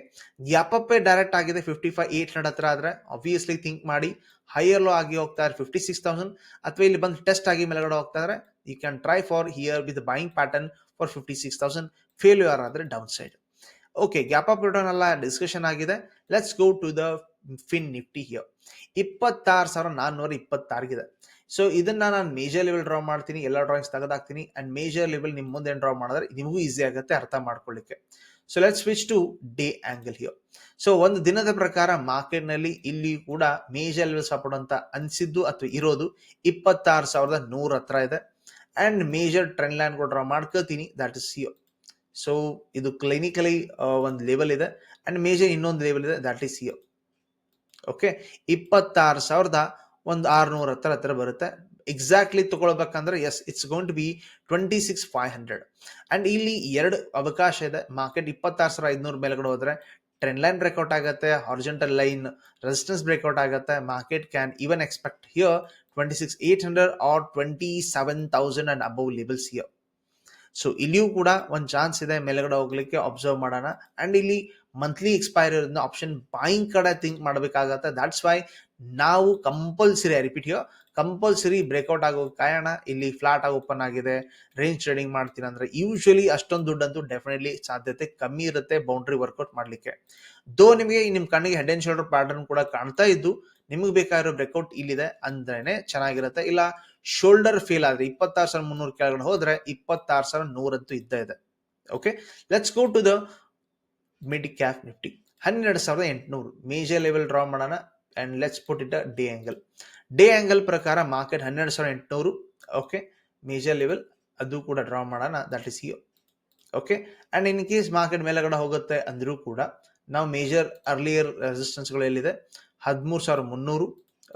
ಗ್ಯಾಪಪ್ಪೇ ಡೈರೆಕ್ಟ್ ಆಗಿದೆ ಫಿಫ್ಟಿ ಫೈವ್ ಏಟ್ ಹಂಡ್ರೆಡ್ ಹತ್ರ ಆದ್ರೆ ಆಬ್ವಿಯಸ್ಲಿ ಥಿಂಕ್ ಮಾಡಿ. ಹೈಯರ್ ಲೋ ಆಗಿ ಹೋಗ್ತಾ ಇದ್ರೆ ಫಿಫ್ಟಿ ಸಿಕ್ಸ್ ತೌಸಂಡ್ ಅಥವಾ ಇಲ್ಲಿ ಬಂದು ಟೆಸ್ಟ್ ಆಗಿ ಮೇಲ್ಗಡೆ ಹೋಗ್ತಾ ಇದ್ರೆ you can try for here with buying pattern for fifty six thousand failure ಆದ್ರೆ down side okay gap up down ಎಲ್ಲ ಡಿಸ್ಕಷನ್ ಆಗಿದೆ. Let's go to the Fin Nifty here ಇಪ್ಪತ್ತಾರು ಸಾವಿರ ನಾನ್ನೂರ ಇಪ್ಪತ್ತಾರಿಗಿದೆ ಸೊ ಇದನ್ನ ನಾನು ಮೇಜರ್ ಲೆವೆಲ್ ಡ್ರಾ ಮಾಡ್ತೀನಿ, ಎಲ್ಲ ಡ್ರಾಯಿಂಗ್ಸ್ ತೆಗೆದಾಕ್ತೀನಿ ಅಂಡ್ ಮೇಜರ್ ಲೆವೆಲ್ ನಿಮ್ಮ ಮುಂದೆ ಡ್ರಾ ಮಾಡಿದ್ರೆ ನಿಮಗೂ ಈಸಿ ಆಗುತ್ತೆ ಅರ್ಥ ಮಾಡ್ಕೊಳ್ಳಿಕ್ಕೆ so let switch to day angle here so ಒಂದು ದಿನದ ಪ್ರಕಾರ ಮಾರ್ಕೆಟ್ನಲ್ಲಿ ಇಲ್ಲಿ ಕೂಡ ಮೇಜರ್ ಲೆವೆಲ್ ಸಪೋರ್ಟ್ ಅಂತ ಅನ್ಸಿದ್ದು ಅಥವಾ ಇರೋದು ಇಪ್ಪತ್ತಾರು ಸಾವಿರದ ನೂರ ಹತ್ರ ಇದೆ. ಅಂಡ್ ಮೇಜರ್ ಟ್ರೆಂಡ್ ಲೈನ್ ಕೂಡ ಡ್ರಾ ಮಾಡ್ಕೋತೀನಿ ದಟ್ ಇಸ್ ಹಿಯರ್ ಸೊ ಇದು ಕ್ಲಿನಿಕಲಿ ಒಂದು ಲೆವೆಲ್ ಇದೆ. ಅಂಡ್ ಮೇಜರ್ ಇನ್ನೊಂದು ಲೆವೆಲ್ ಇದೆ ದಟ್ ಇಸ್ ಹಿಯರ್ ಓಕೆ ಇಪ್ಪತ್ತಾರು ಸಾವಿರದ ಒಂದು ಆರ್ನೂರ ಹತ್ರ ಹತ್ರ ಬರುತ್ತೆ. Exactly ತಗೊಳ್ಬೇಕಂದ್ರೆ yes it's going to be twenty six five hundred and ಇಲ್ಲಿ ಎರಡು ಅವಕಾಶ ಇದೆ. ಮಾರ್ಕೆಟ್ ಇಪ್ಪತ್ತಾರು ಸಾವಿರ ಐದುನೂರು ಮೇಲ್ಗಡೆ ಹೋದ್ರೆ ಟ್ರೆಂಡ್ ಲೈನ್ ಬ್ರೇಕ್ಔಟ್ ಆಗುತ್ತೆ ಹಾರಿಜೆಂಟಲ್ ಲೈನ್ ರೆಸಿಸ್ಟೆನ್ಸ್ ಬ್ರೇಕ್ಔಟ್ ಆಗುತ್ತೆ market can even expect here twenty six eight hundred or twenty seven thousand and above levels here so ಇಲ್ಲಿಯೂ ಕೂಡ ಒಂದು ಚಾನ್ಸ್ ಇದೆ ಮೇಲ್ಗಡೆ ಹೋಗ್ಲಿಕ್ಕೆ ಅಬ್ಸರ್ವ್ ಮಾಡೋಣ. ಅಂಡ್ ಇಲ್ಲಿ ಮಂತ್ಲಿ ಎಕ್ಸ್ಪೈರ್ ಇರೋದ್ರಿಂದ ಆಪ್ಷನ್ ಬಾಯಿಂಗ್ ಕಡೆ ಥಿಂಕ್ ಮಾಡಬೇಕಾಗತ್ತೆ. ದಟ್ಸ್ ವೈ ನಾವು ಕಂಪಲ್ಸರಿ ರಿಪೀಟ್ ಯೋ ಕಂಪಲ್ಸರಿ ಬ್ರೇಕ್ಔಟ್ ಆಗೋ ಕಾರಣ ಇಲ್ಲಿ ಫ್ಲಾಟ್ ಆಗಿ ಓಪನ್ ಆಗಿದೆ. ರೇಂಜ್ ಟ್ರೇಡಿಂಗ್ ಮಾಡ್ತೀನಿ ಅಂದ್ರೆ ಯೂಶಲಿ ಅಷ್ಟೊಂದು ದುಡ್ಡಂತೂ ಡೆಫಿನೆಟ್ಲಿ ಸಾಧ್ಯತೆ ಕಮ್ಮಿ ಇರುತ್ತೆ ಬೌಂಡ್ರಿ ವರ್ಕೌಟ್ ಮಾಡ್ಲಿಕ್ಕೆ. ದೋ ನಿಮಗೆ ನಿಮ್ಮ ಕಣ್ಣಿಗೆ ಹೆಡ್ ಅಂಡ್ ಶೋಲ್ಡರ್ ಪ್ಯಾಟರ್ನ್ ಕೂಡ ಕಾಣ್ತಾ ಇದ್ದು ನಿಮಗೆ ಬೇಕಾಗಿರೋ ಬ್ರೇಕ್ಔಟ್ ಇಲ್ಲಿದೆ ಅಂದ್ರೇನೆ ಚೆನ್ನಾಗಿರುತ್ತೆ. ಇಲ್ಲ ಶೋಲ್ಡರ್ ಫೇಲ್ ಆದ್ರೆ ಇಪ್ಪತ್ತಾರು ಸಾವಿರ ಮುನ್ನೂರು ಕೆಳಗಡೆ ಹೋದ್ರೆ ಇಪ್ಪತ್ತಾರು ಸಾವಿರ ನೂರಂತೂ ಇದ್ದ ಇದೆ. Okay let's go to the mid cap Nifty ಹನ್ನೆರಡು ಸಾವಿರದ ಎಂಟುನೂರು. ಮೇಜರ್ ಲೆವೆಲ್ ಡ್ರಾ ಮಾಡೋಣ and let's put it day angle day angle ಪ್ರಕಾರ ಮಾರ್ಕೆಟ್ ಹನ್ನೆರಡು ಸಾವಿರದ ಎಂಟುನೂರು. ಓಕೆ ಮೇಜರ್ ಲೆವೆಲ್ ಅದು ಕೂಡ ಡ್ರಾ ಮಾಡೋಣ. That is you okay and in case market ಮೇಲೆಗಡೆ ಹೋಗುತ್ತೆ ಅಂದ್ರೂ ಕೂಡ, ನಾವು ಮೇಜರ್ ಅರ್ಲಿಯರ್ ರೆಸಿಸ್ಟೆನ್ಸ್ಗಳು ಎಲ್ಲಿದೆ? ಹದಿಮೂರು ಸಾವಿರ ಮುನ್ನೂರು.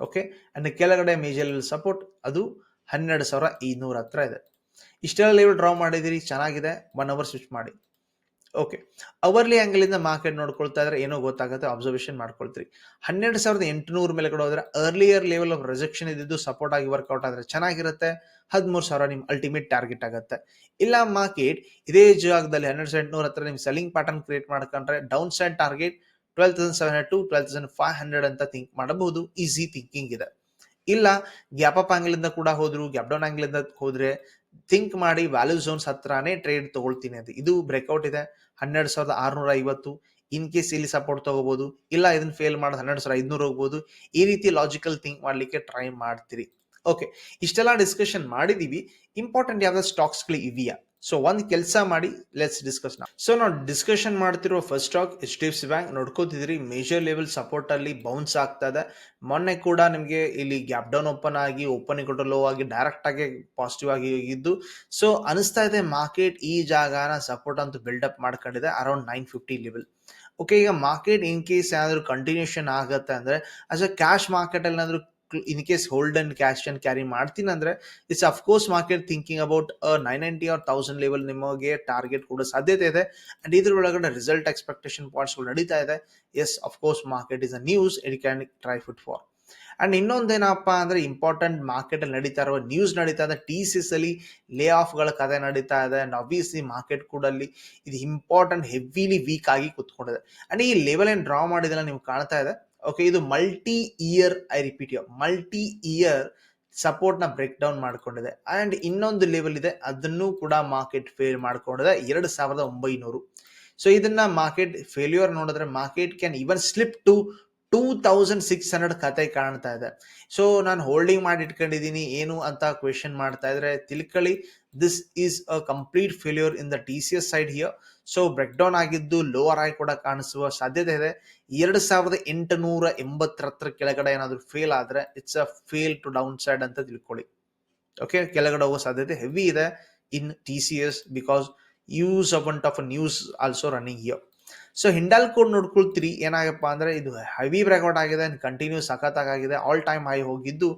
ಓಕೆ ಅಂಡ್ ಕೆಳಗಡೆ ಮೇಜಲ್ಲಿ ಸಪೋರ್ಟ್ ಅದು ಹನ್ನೆರಡು ಸಾವಿರ ಐನೂರ ಹತ್ರ ಇದೆ. ಇಷ್ಟೆಲ್ಲ ಲೆವೆಲ್ ಡ್ರಾ ಮಾಡಿದಿರಿ ಚೆನ್ನಾಗಿದೆ. ಒನ್ ಅವರ್ ಸ್ವಿಚ್ ಮಾಡಿ. ಓಕೆ ಅವರ್ಲಿ ಆಂಗಲ್ ಇಂದ ಮಾರ್ಕೆಟ್ ನೋಡ್ಕೊಳ್ತಾ ಇದ್ರೆ ಏನೋ ಗೊತ್ತಾಗುತ್ತೆ ಅಬ್ಸರ್ವೇಷನ್ ಮಾಡ್ಕೊಳ್ತೀರಿ. ಹನ್ನೆರಡು ಸಾವಿರದ ಎಂಟುನೂರು ಮೇಲೆ ಕೂಡ ಹೋದ್ರೆ ಅರ್ಲಿಯರ್ ಲೆವೆಲ್ ಆಫ್ ರಿಜೆಕ್ಷನ್ ಇದ್ದಿದ್ದು ಸಪೋರ್ಟ್ ಆಗಿ ವರ್ಕೌಟ್ ಆದ್ರೆ ಚೆನ್ನಾಗಿರುತ್ತೆ. ಹದಿಮೂರು ಸಾವಿರ ನಿಮ್ಮ ಅಲ್ಟಿಮೇಟ್ ಟಾರ್ಗೆಟ್ ಆಗುತ್ತೆ. ಇಲ್ಲ ಮಾರ್ಕೆಟ್ ಇದೇ ಜಾಗದಲ್ಲಿ ಹನ್ನೆರಡು ಸಾವಿರದ ಎಂಟುನೂರ ಹತ್ರ ನಿಮ್ಮ ಸೆಲ್ಲಿಂಗ್ ಪ್ಯಾಟರ್ನ್ ಕ್ರಿಯೇಟ್ ಮಾಡ್ಕೊಂಡ್ರೆ down side target twelve thousand seven hundred to twelve thousand five hundred ಅಂತ ಥಿಂಕ್ ಮಾಡಬಹುದು. ಈಸಿ ಥಿಂಕಿಂಗ್ ಇದೆ. ಇಲ್ಲ ಗ್ಯಾಪ್ ಅಪ್ ಆಂಗಲ್ ಇಂದ ಕೂಡ ಹೋದ್ರು ಗ್ಯಾಪ್ ಡೌನ್ ಆಂಗಲ್ ಇಂದ ಹೋದ್ರೆ ಥಿಂಕ್ ಮಾಡಿ ವ್ಯಾಲ್ಯೂ ಝೋನ್ಸ್ ಹತ್ರನೇ ಟ್ರೇಡ್ ತಗೊಳ್ತೀನಿ ಅಂತ. ಇದು ಬ್ರೇಕ್ಔಟ್ ಇದೆ. ಹನ್ನೆರಡು ಸಾವಿರದ ಆರ್ನೂರ ಐವತ್ತು ಇನ್ ಕೇಸ್ ಇಲ್ಲಿ ಸಪೋರ್ಟ್ ತಗೋಬಹುದು ಇಲ್ಲ, ಇದನ್ನ ಫೇಲ್ ಮಾಡೋದು ಹನ್ನೆರಡು ಸಾವಿರ ಐದ್ನೂರು ಹೋಗ್ಬೋದು. ಈ ರೀತಿ ಲಾಜಿಕಲ್ ಥಿಂಕ್ ಮಾಡ್ಲಿಕ್ಕೆ ಟ್ರೈ ಮಾಡ್ತೀರಿ. ಓಕೆ ಇಷ್ಟೆಲ್ಲ ಡಿಸ್ಕಷನ್ ಮಾಡಿದೀವಿ. ಇಂಪಾರ್ಟೆಂಟ್ ಯಾವ್ದಾದ್ರು ಸ್ಟಾಕ್ಸ್ಗಳು ಇವೆಯಾ? ಸೊ ಒಂದು ಕೆಲಸ ಮಾಡಿ ಲೆಟ್ಸ್ ಡಿಸ್ಕಸ್ ನಾವು ಸೊ ನಾವು ಡಿಸ್ಕಷನ್ ಮಾಡ್ತಿರೋ first stock H D F C bank ನೋಡ್ಕೋತಿದ್ರಿ major level support ಅಲ್ಲಿ ಬೌನ್ಸ್ ಆಗ್ತಾ ಇದೆ. ಮೊನ್ನೆ ಕೂಡ ನಿಮಗೆ ಇಲ್ಲಿ ಗ್ಯಾಪ್ ಡೌನ್ ಓಪನ್ ಆಗಿ ಓಪನ್ ಕೊಟ್ಟು ಲೋ ಆಗಿ ಡೈರೆಕ್ಟ್ ಆಗಿ ಪಾಸಿಟಿವ್ ಆಗಿ ಹೋಗಿದ್ದು. ಸೊ ಅನಿಸ್ತಾ ಇದೆ ಮಾರ್ಕೆಟ್ ಈ ಜಾಗನ ಸಪೋರ್ಟ್ ಅಂತ ಬಿಲ್ಡಪ್ ಮಾಡ್ಕೊಂಡಿದೆ around nine fifty level okay ಈಗ ಮಾರ್ಕೆಟ್ ಇನ್ ಕೇಸ್ ಏನಾದರೂ ಕಂಟಿನ್ಯೂಷನ್ ಆಗುತ್ತೆ ಅಂದ್ರೆ ಆಸ್ ಅ ಕ್ಯಾಶ್ ಮಾರ್ಕೆಟ್ ಅಲ್ಲಿ ಏನಾದ್ರು in case hold and cash and carry ಮಾಡ್ತೀನಿ ಅಂದ್ರೆ it's of course market thinking about nine ninety or thousand level ನಿಮಗೆ target ಕೂಡ ಸಾಧ್ಯತೆ ಇದೆ. ಅಂಡ್ ಇದ್ರ ಒಳಗಡೆ ರಿಸಲ್ಟ್ ಎಕ್ಸ್ಪೆಕ್ಟೇಷನ್ ಪಾಯಿಂಟ್ಸ್ಗಳು ನಡೀತಾ ಇದೆ. Yes of course market is a news it can try foot for and ಇನ್ನೊಂದೇನಪ್ಪ ಅಂದ್ರೆ ಇಂಪಾರ್ಟೆಂಟ್ ಮಾರ್ಕೆಟ್ ಅಲ್ಲಿ ನಡೀತಾ ಇರುವ ನ್ಯೂಸ್ ನಡೀತಾ ಇದೆ. ಟಿ ಸಿಸ್ ಅಲ್ಲಿ ಲೇ ಆಫ್ಗಳ ಕಥೆ ನಡೀತಾ ಇದೆ. ಅಂಡ್ ಅಬ್ವಿಯಸ್ಲಿ ಮಾರ್ಕೆಟ್ ಕೂಡ ಅಲ್ಲಿ ಇದು ಇಂಪಾರ್ಟೆಂಟ್ ಹೆವಿಲಿ ವೀಕ್ ಆಗಿ ಕುತ್ಕೊಂಡಿದೆ. ಅಂಡ್ ಈ ಲೆವೆಲ್ ಏನ್ ಡ್ರಾ ಮಾಡಿದೆಲ್ಲ ನೀವು ಕಾಣ್ತಾ ಇದೆ? ಓಕೆ ಇದು multi year I repeat you multi year ಸಪೋರ್ಟ್ನ break down ಮಾಡ್ಕೊಂಡಿದೆ. ಅಂಡ್ ಇನ್ನೊಂದು ಲೆವೆಲ್ ಇದೆ, ಅದನ್ನು ಕೂಡ ಮಾರ್ಕೆಟ್ ಫೇಲ್ ಮಾಡ್ಕೊಂಡಿದೆ, ಎರಡು ಸಾವಿರದ ಒಂಬೈನೂರು. ಸೊ ಇದನ್ನ ಮಾರ್ಕೆಟ್ ಫೇಲ್ಯೂರ್ ನೋಡಿದ್ರೆ market can even slip to two thousand six hundred ಕತೆ ಕಾಣ್ತಾ ಇದೆ. ಸೊ ನಾನು ಹೋಲ್ಡಿಂಗ್ ಮಾಡಿ ಇಟ್ಕೊಂಡಿದ್ದೀನಿ ಏನು ಅಂತ ಕ್ವೆಶನ್ ಮಾಡ್ತಾ ಇದ್ರೆ, ತಿಳ್ಕೊಳ್ಳಿ this is a complete failure in the T C S side here so break down ಆಗಿದ್ದು ಲೋವರ್ ಆಗಿ ಕೂಡ ಕಾಣಿಸುವ ಸಾಧ್ಯತೆ ಇದೆ. ಎರಡು ಸಾವಿರದ ಎಂಟುನೂರ ಎಂಬತ್ತರ ಹತ್ರ ಕೆಳಗಡೆ ಏನಾದರೂ ಫೇಲ್ ಆದರೆ it's a fail to down side ಅಂತ ತಿಳ್ಕೊಳ್ಳಿ. ಓಕೆ ಕೆಳಗಡೆ ಹೋಗೋ ಸಾಧ್ಯತೆ ಹೆವಿ ಇದೆ in T C S because huge amount of news also running here so Hindalco ನೋಡ್ಕೊಳ್ತೀರಿ ಏನಾಗಪ್ಪ ಅಂದ್ರೆ ಇದು ಹೆವಿ ಬ್ರೇಕ್ಔಟ್ ಆಗಿದೆ ಕಂಟಿನ್ಯೂ ಸಖತ್ತಾಗಿದೆ. ಆಲ್ ಟೈಮ್ ಹೈ ಹೋಗಿದ್ದು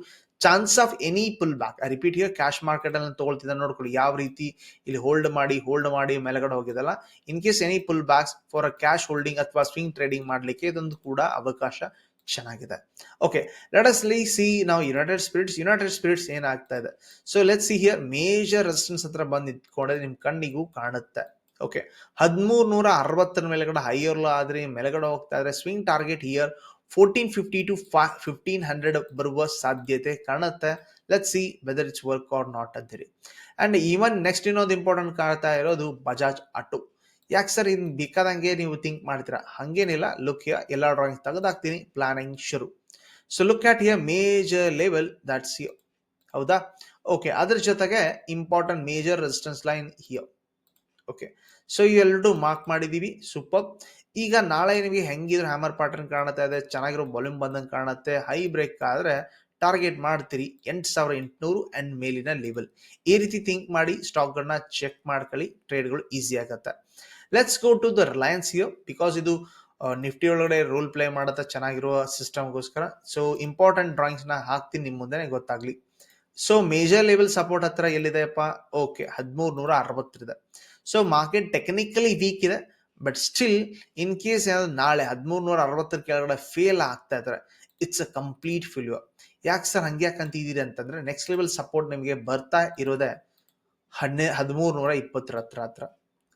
chance of any pull back I repeat here cash market ಅಲ್ಲಿ ತಗೊಳ್ತಿದ್ದ ನೋಡ್ಕೊಳ್ಳಿ. ಯಾವ ರೀತಿ ಇಲ್ಲಿ ಹೋಲ್ಡ್ ಮಾಡಿ ಹೋಲ್ಡ್ ಮಾಡಿ ಮೇಲಗಡೆ ಹೋಗಿದಲ್ಲ. In case any pull backs for a cash holding ಅಥವಾ ಸ್ವಿಂಗ್ ಟ್ರೇಡಿಂಗ್ ಮಾಡಲಿಕ್ಕೆ ಇದೊಂದು ಕೂಡ ಅವಕಾಶ ಚೆನ್ನಾಗಿದೆ. ಓಕೆ ಲೆಟ್ ಅಸ್ ಲೀ ಸಿ ನಾವು ಯುನೈಟೆಡ್ ಸ್ಪಿರಿಟ್ಸ್ ಯುನೈಟೆಡ್ ಸ್ಪಿರಿಟ್ಸ್ ಏನಾಗ್ತಾ ಇದೆ? So let see here major resistance ಹತ್ರ ಬಂದು ನಿಂತ್ಕೊಂಡ್ರೆ ನಿಮ್ ಕಣ್ಣಿಗೂ ಕಾಣುತ್ತೆ. ಓಕೆ ಹದಿಮೂರು ನೂರ ಅರವತ್ತರ ಮೇಲೆಗಡೆ ಹೈಯರ್ ಆದ್ರೆ, ಮೇಲೆಗಡೆ ಹೋಗ್ತಾ ಇದ್ರೆ swing target here fourteen fifty to fifteen hundred ಬರುವ ಸಾಧ್ಯತೆ ಕಾಣುತ್ತೆ. Let see whether it's work or not ಅಂತೀರಿ. ಅಂಡ್ ಈವನ್ ನೆಕ್ಸ್ಟ್ ಇನ್ನೊಂದು ಇಂಪಾರ್ಟೆಂಟ್ ಕಾಣ್ತಾ ಇರೋದು ಬಜಾಜ್ ಆಟೋ ಯಾಕೆ ಸರ್ ಇನ್ ಬೇಕಾದಂಗೆ ನೀವು ಥಿಂಕ್ ಮಾಡ್ತೀರಾ? ಹಂಗೇನಿಲ್ಲ. ಲುಕ್ ಎಲ್ಲ ಡ್ರಾಯಿಂಗ್ ತೆಗೆದಾಕ್ತೀನಿ. ಪ್ಲಾನಿಂಗ್ ಶುರು. So look at here major level that's you ಹೌದಾ? ಓಕೆ ಅದ್ರ ಜೊತೆಗೆ important major resistance line here okay so ಇವೆರಡು ಮಾರ್ಕ್ ಮಾಡಿದೀವಿ. ಸೂಪರ್ ಈಗ ನಾಳೆ ನಿಮಗೆ ಹೆಂಗಿದ್ರು ಹ್ಯಾಮರ್ ಪ್ಯಾಟರ್ನ್ ಕಾಣುತ್ತೆ, ಅದೇ ಚೆನ್ನಾಗಿರೋ ವಾಲ್ಯೂಮ್ ಬಂದಂಗೆ ಕಾಣುತ್ತೆ. ಹೈ ಬ್ರೇಕ್ ಆದ್ರೆ ಟಾರ್ಗೆಟ್ ಮಾಡ್ತೀರಿ ಎಂಟು ಸಾವಿರ ಎಂಟುನೂರು ಆ್ಯಂಡ್ ಮೇಲಿನ ಲೆವೆಲ್ ಈ ರೀತಿ ಥಿಂಕ್ ಮಾಡಿ ಸ್ಟಾಕ್ಗಳನ್ನ ಚೆಕ್ ಮಾಡ್ಕೊಳ್ಳಿ ಟ್ರೇಡ್ಗಳು ಈಸಿ ಆಗುತ್ತೆ. Let's go to the Reliance here because ಇದು ನಿಫ್ಟಿ ಒಳಗಡೆ ರೋಲ್ ಪ್ಲೇ ಮಾಡುತ್ತಾ, ಚೆನ್ನಾಗಿರುವ ಸಿಸ್ಟಮ್ಗೋಸ್ಕರ ಸೊ ಇಂಪಾರ್ಟೆಂಟ್ ಡ್ರಾಯಿಂಗ್ಸ್ನ ಹಾಕ್ತೀನಿ ನಿಮ್ಮ ಮುಂದೆ ಗೊತ್ತಾಗ್ಲಿ. ಸೊ ಮೇಜರ್ ಲೆವೆಲ್ ಸಪೋರ್ಟ್ ಹತ್ರ ಎಲ್ಲಿದೆಯಪ್ಪ? ಓಕೆ ಹದಿಮೂರು ನೂರ ಅರವತ್ತರಿದೆ ಸೊ ಮಾರ್ಕೆಟ್ ಟೆಕ್ನಿಕಲಿ ವೀಕ್ ಇದೆ ಬಟ್ ಸ್ಟಿಲ್ ಇನ್ ಕೇಸ್ ಏನಾದ್ರು ನಾಳೆ ಹದಿಮೂರು ನೂರ ಅರವತ್ತರ ಕೆಳಗಡೆ ಫೇಲ್ ಆಗ್ತಾ ಇದ್ರೆ ಇಟ್ಸ್ ಅ ಕಂಪ್ಲೀಟ್ ಫೇಲ್ಯೂರ್ ಯಾಕೆ ಸರ್ ಹಂಗೆ ಯಾಕೆ ಅಂತಿದ್ದೀರಿ ಅಂತಂದ್ರೆ ನೆಕ್ಸ್ಟ್ ಲೆವೆಲ್ ಸಪೋರ್ಟ್ ನಿಮಗೆ ಬರ್ತಾ ಇರೋದೇ ಹನ್ನೆ ಹದಿಮೂರು ನೂರ ಇಪ್ಪತ್ತರ ಹತ್ರ ಹತ್ರ.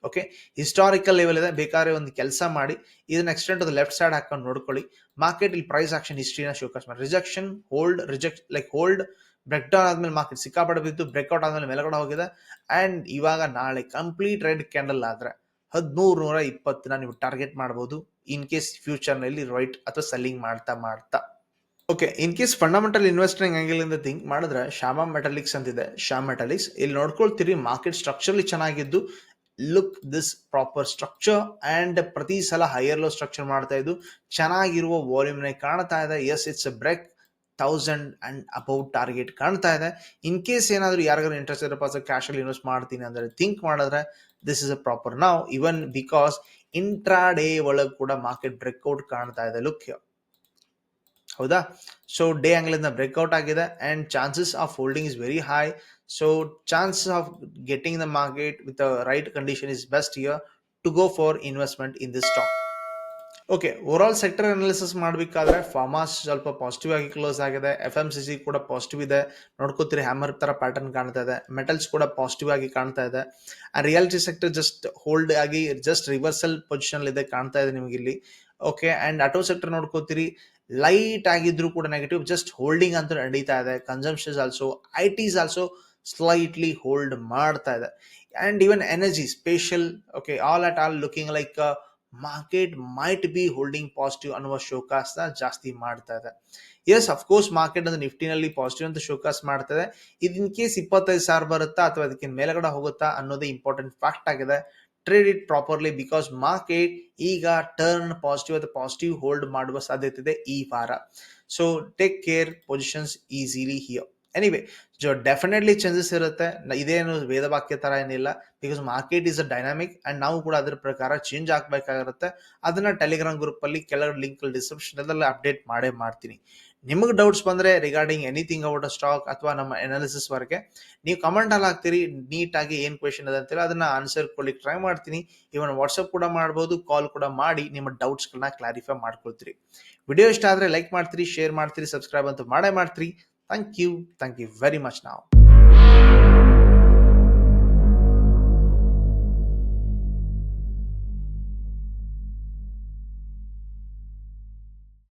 ಓಕೆ ಹಿಸ್ಟಾರಿಕಲ್ ಲೆವೆಲ್ ಇದೆ, ಬೇಕಾದ್ರೆ ಒಂದು ಕೆಲಸ ಮಾಡಿ, ಇದನ್ನ ಎಕ್ಸ್ಟೆಂಟ್ ಲೆಫ್ಟ್ ಸೈಡ್ ಹಾಕೊಂಡು ನೋಡ್ಕೊಳ್ಳಿ. ಮಾರ್ಕೆಟ್ ಇಲ್ಲಿ ಪ್ರೈಸ್ ಆಕ್ಷನ್ ಹಿಸ್ಟ್ರಿನ ಶೋಕಾಸ್ ಮಾಡಿ. Rejection hold reject like hold break down ಆದ್ಮೇಲೆ ಮಾರ್ಕೆಟ್ ಸಿಕ್ಕಾಪಡೆ ಬಿದ್ದು ಬ್ರೇಕ್ಔಟ್ ಆದ್ಮೇಲೆ ಮೇಲ್ಗಡೆ ಹೋಗಿದೆ. ಅಂಡ್ ಇವಾಗ ನಾಳೆ ಕಂಪ್ಲೀಟ್ ರೆಡ್ ಕ್ಯಾಂಡಲ್ ಆದ್ರೆ ಹದಿಮೂರು ನೂರ ಇಪ್ಪತ್ತನ್ನ ನೀವು ಟಾರ್ಗೆಟ್ ಮಾಡಬಹುದು ಇನ್ ಕೇಸ್ ಫ್ಯೂಚರ್ನಲ್ಲಿ ರೈಟ್ ಅಥವಾ ಸೆಲ್ಲಿಂಗ್ ಮಾಡ್ತಾ ಮಾಡ್ತಾ. Okay in case fundamental investing angle ಇಂದ ಥಿಂಕ್ ಮಾಡಿದ್ರೆ ಶ್ಯಾಮಾ ಮೆಟಾಲಿಕ್ಸ್ ಅಂತಿದೆ. ಶ್ಯಾಮ್ ಮೆಟಾಲಿಕ್ಸ್ ಇಲ್ಲಿ ನೋಡ್ಕೊಳ್ತೀರಿ ಮಾರ್ಕೆಟ್ ಸ್ಟ್ರಕ್ಚರ್ಲಿ ಚೆನ್ನಾಗಿದ್ದು. Look this proper structure and ಪ್ರತಿ ಸಲ ಹೈಯರ್ ಲೋ ಸ್ಟ್ರಕ್ಚರ್ ಮಾಡ್ತಾ ಇದ್ದು. ಚೆನ್ನಾಗಿರುವ ವಾಲ್ಯೂಮ್ ಕಾಣ್ತಾ ಇದೆ. Yes it's break thousand and about target ಕಾಣ್ತಾ ಇದೆ. ಇನ್ ಕೇಸ್ ಏನಾದರೂ ಯಾರಿಗಾದ್ರು ಇಂಟ್ರೆಸ್ಟ್ ಇರಪ್ಪ ಕ್ಯಾಶ್ ಅಲ್ಲಿ ಇನ್ವೆಸ್ಟ್ ಮಾಡ್ತೀನಿ ಅಂದರೆ ಥಿಂಕ್ ಮಾಡಿದ್ರೆ ದಿಸ್ ಇಸ್ ಅ ಪ್ರಾಪರ್ ನಾವು ಇವನ್ ಬಿಕಾಸ್ ಇಂಟ್ರಾ ಡೇ ಒಳಗೆ ಕೂಡ ಮಾರ್ಕೆಟ್ ಬ್ರೇಕ್ಔಟ್ ಕಾಣ್ತಾ ಇದೆ. ಲುಕ್ ಹೌದಾ? ಸೊ ಡೇ ಆಂಗ್ಲಿಂದ ಬ್ರೇಕ್ಔಟ್ ಆಗಿದೆ and chances of holding is very high so chances of getting the market with right condition is best year to go for investment in this stock okay over all sector analysis ಮಾಡಬೇಕಾದ್ರೆ pharmas ಸ್ವಲ್ಪ positive ಆಗಿ close ಆಗಿದೆ. F M C C ಕೂಡ positive ಇದೆ. ನೋಡ್ಕೋತೀರಿ hammer ತರ pattern ಕಾಣ್ತಾ ಇದೆ. ಮೆಟಲ್ಸ್ ಕೂಡ ಪಾಸಿಟಿವ್ ಆಗಿ ಕಾಣ್ತಾ ಇದೆ. ರಿಯಾಲಿಟಿ ಸೆಕ್ಟರ್ ಜಸ್ಟ್ ಹೋಲ್ಡ್ ಆಗಿ ಜಸ್ಟ್ ರಿವರ್ಸಲ್ ಪೊಸಿಷನ್ ಇದೆ ಕಾಣ್ತಾ ಇದೆ ನಿಮಗೆ ಇಲ್ಲಿ. ಓಕೆ ಅಂಡ್ ಆಟೋ ಸೆಕ್ಟರ್ ನೋಡ್ಕೋತೀರಿ ಲೈಟ್ ಆಗಿದ್ರು ಕೂಡ ನೆಗೆಟಿವ್ ಜಸ್ಟ್ ಹೋಲ್ಡಿಂಗ್ ಅಂತ ನಡೀತಾ ಇದೆ. Consumptions also I T's also slightly hold ಮಾಡ್ತಾ ಇದೆ. And even energy special okay all at all looking like market might be holding positive ಅನ್ನುವ ಶೋಕಾಸ್ನ ಜಾಸ್ತಿ ಮಾಡ್ತಾ ಇದೆ. ಎಸ್ ಅಫ್ಕೋರ್ಸ್ ಮಾರ್ಕೆಟ್ ಅಂದ್ರೆ ನಿಫ್ಟಿನಲ್ಲಿ ಪಾಸಿಟಿವ್ ಅಂತ ಶೋಕಾಸ್ ಮಾಡ್ತಾ ಇದೆ. ಇನ್ ಕೇಸ್ ಇಪ್ಪತ್ತೈದು ಸಾವಿರ ಬರುತ್ತಾ ಅಥವಾ ಅದಕ್ಕೆ ಮೇಲ್ಗಡೆ ಹೋಗುತ್ತಾ ಅನ್ನೋದೇ ಇಂಪಾರ್ಟೆಂಟ್ ಫ್ಯಾಕ್ಟ್ ಆಗಿದೆ. Trade it properly because market ಈಗ ಟರ್ನ್ ಪಾಸಿಟಿವ್ ಅಥವಾ ಪಾಸಿಟಿವ್ ಹೋಲ್ಡ್ ಮಾಡುವ ಸಾಧ್ಯತೆ ಇದೆ ಈ ವಾರ. So take care positions easily here anyway so definitely changes ಇರುತ್ತೆ. ಇದೇನು ವೇದ ವಾಕ್ಯ ತರ ಏನಿಲ್ಲ. Because market is a dynamic and ನಾವು ಕೂಡ ಅದ್ರ ಪ್ರಕಾರ ಚೇಂಜ್ ಆಗ್ಬೇಕಾಗಿರುತ್ತೆ. ಅದನ್ನ ಟೆಲಿಗ್ರಾಮ್ ಗ್ರೂಪ್ ಅಲ್ಲಿ ಕೆಲವು ಲಿಂಕ್ ಡಿಸ್ಕ್ರಿಪ್ಷನ್ ಅಲ್ಲಿ ಅಪ್ಡೇಟ್ ಮಾಡೇ ಮಾಡ್ತೀನಿ. ನಿಮಗೆ ಡೌಟ್ಸ್ ಬಂದ್ರೆ ರಿಗಾರ್ಡಿಂಗ್ ಎನಿಥಿಂಗ್ ಔಟ್ ಸ್ಟಾಕ್ ಅಥವಾ ನಮ್ಮ ಅನಾಲಿಸಿಸ್ ವರೆಗೆ, ನೀವು ಕಮೆಂಟ್ ಅಲ್ಲಿ ಹಾಕ್ತೀರಿ, ನೀಟಾಗಿ ಏನ್ ಕ್ವೆಶನ್ ಇದೆ ಅಂತೇಳಿ ಅದನ್ನ ಆನ್ಸರ್ ಕೊಡ್ಲಿಕ್ಕೆ ಟ್ರೈ ಮಾಡ್ತೀನಿ. ಇವನ್ ವಾಟ್ಸಪ್ ಕೂಡ ಮಾಡ್ಬೋದು ಕಾಲ್ ಕೂಡ ಮಾಡಿ ನಿಮ್ಮ ಡೌಟ್ಸ್ಗಳನ್ನ ಕ್ಲಾರಿಫೈ ಮಾಡ್ಕೊಳ್ತೀರಿ. ವಿಡಿಯೋ ಇಷ್ಟ ಆದ್ರೆ ಲೈಕ್ ಮಾಡ್ತೀರಿ ಶೇರ್ ಮಾಡ್ತೀರಿ ಸಬ್ಸ್ಕ್ರೈಬ್ ಅಂತ ಮಾಡೇ ಮಾಡ್ತೀರಿ. Thank you thank you very much ನಾವು